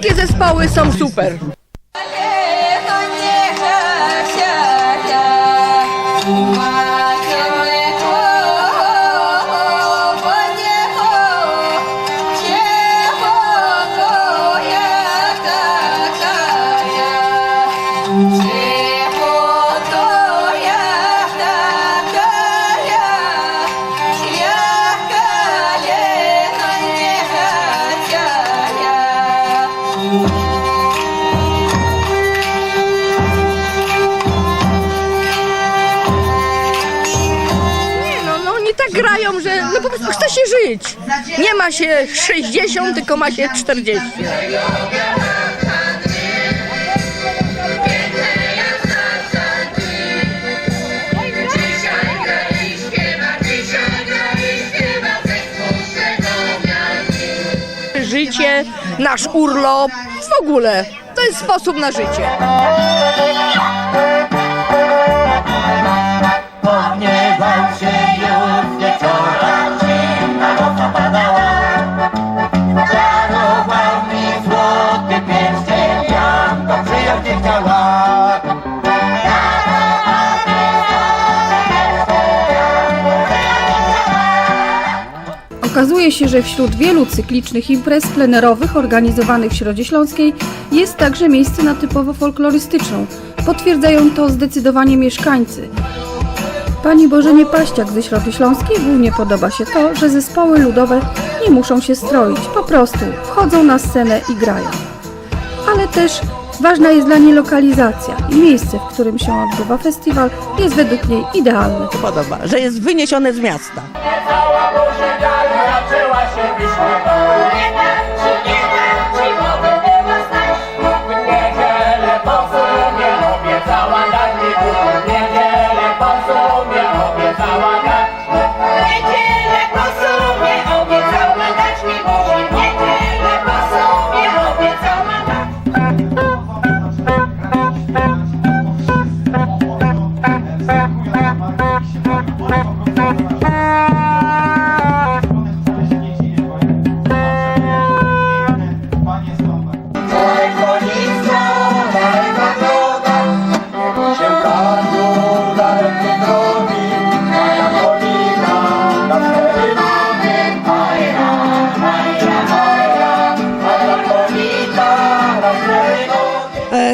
Wszystkie zespoły są super. Grają, że no po prostu chce się żyć. Nie ma się 60, tylko ma się 40. Życie, nasz urlop, w ogóle. To jest sposób na życie. Okazuje się, że wśród wielu cyklicznych imprez plenerowych organizowanych w Środzie Śląskiej jest także miejsce na typowo folklorystyczną. Potwierdzają to zdecydowanie mieszkańcy. Pani Bożenie Paściak ze Środy Śląskiej głównie podoba się to, że zespoły ludowe nie muszą się stroić, po prostu wchodzą na scenę i grają. Ale też ważna jest dla niej lokalizacja i miejsce, w którym się odbywa festiwal jest według niej idealne. podoba, że jest wyniesione z miasta. Música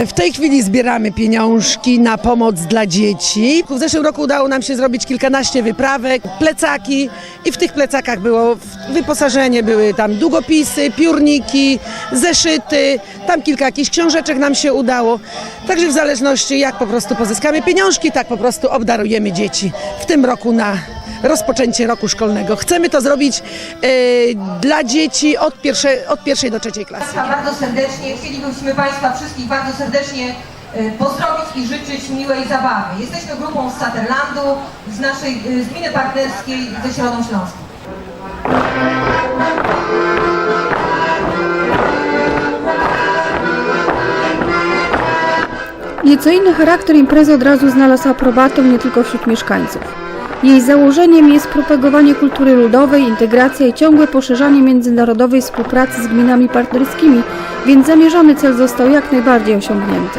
W tej chwili zbieramy pieniążki na pomoc dla dzieci. W zeszłym roku udało nam się zrobić kilkanaście wyprawek, plecaki i w tych plecakach było wyposażenie, były tam długopisy, piórniki, zeszyty, tam kilka jakichś książeczek nam się udało. Także w zależności jak po prostu pozyskamy pieniążki, tak po prostu obdarujemy dzieci w tym roku na rozpoczęcie roku szkolnego. Chcemy to zrobić e, dla dzieci od pierwszej, od pierwszej do trzeciej klasy. Bardzo serdecznie. Chcielibyśmy Państwa wszystkich bardzo serdecznie e, pozdrowić i życzyć miłej zabawy. Jesteśmy grupą z Saterlandu, z naszej e, z gminy partnerskiej ze Środą Śląską. Nieco inny charakter imprezy od razu znalazł aprobatę nie tylko wśród mieszkańców. Jej założeniem jest propagowanie kultury ludowej, integracja i ciągłe poszerzanie międzynarodowej współpracy z gminami partnerskimi, więc zamierzony cel został jak najbardziej osiągnięty.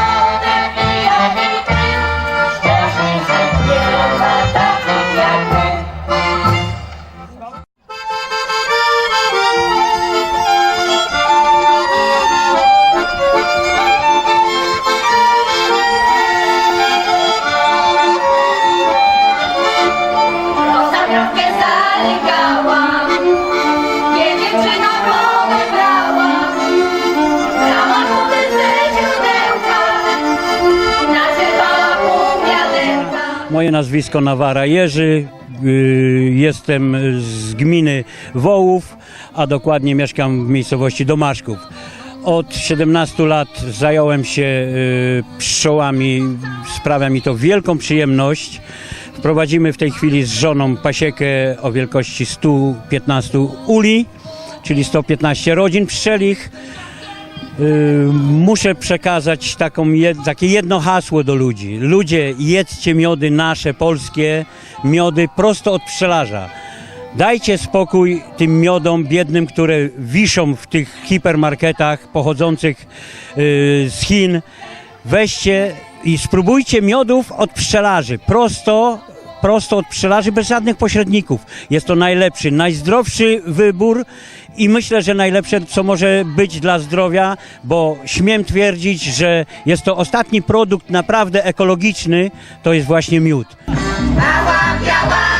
Moje nazwisko Nawara Jerzy. y, Jestem z gminy Wołów, a dokładnie mieszkam w miejscowości Domaszków. Od 17 lat zająłem się y, pszczołami. Sprawia mi to wielką przyjemność. Prowadzimy w tej chwili z żoną pasiekę o wielkości 115 uli, czyli 115 rodzin pszczelich. Y, muszę przekazać takie jedno hasło do ludzi. Ludzie, jedzcie miody nasze, polskie, miody prosto od pszczelarza. Dajcie spokój tym miodom biednym, które wiszą w tych hipermarketach pochodzących y, z Chin. Weźcie i spróbujcie miodów od pszczelarzy. Prosto, prosto od pszczelarzy, bez żadnych pośredników. Jest to najlepszy, najzdrowszy wybór i myślę, że najlepsze, co może być dla zdrowia, bo śmiem twierdzić, że jest to ostatni produkt naprawdę ekologiczny, to jest właśnie miód. Mała, biała,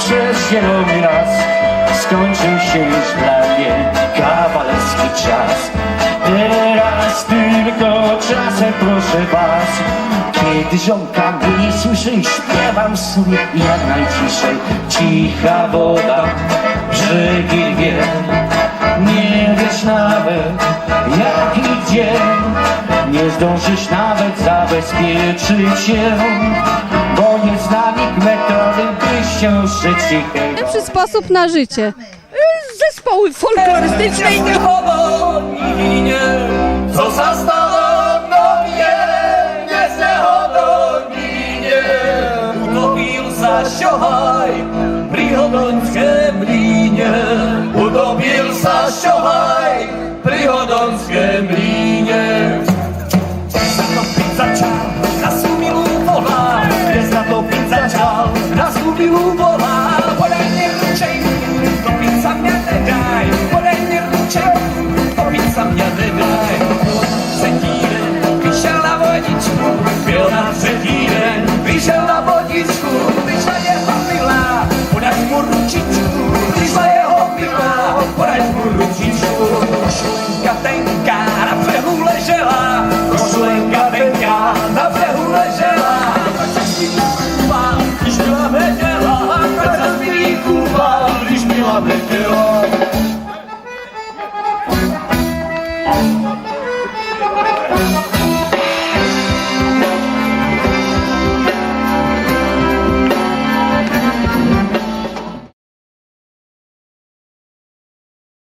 przez zielony las. Skończył się już dla mnie kawalerski czas. Teraz tylko czasem proszę was. Kiedy żonka mnie słyszy Śpiewam sobie jak najciszej. Cicha woda, brzegi wie Nie wiesz nawet jak i gdzie Nie zdążysz nawet zabezpieczyć się się cichej Lepszy sposób na życie. Zespoły folklorystyczne co zastanowią mnie, nie znechodą minie. Utopił zasiochaj, prichodonskie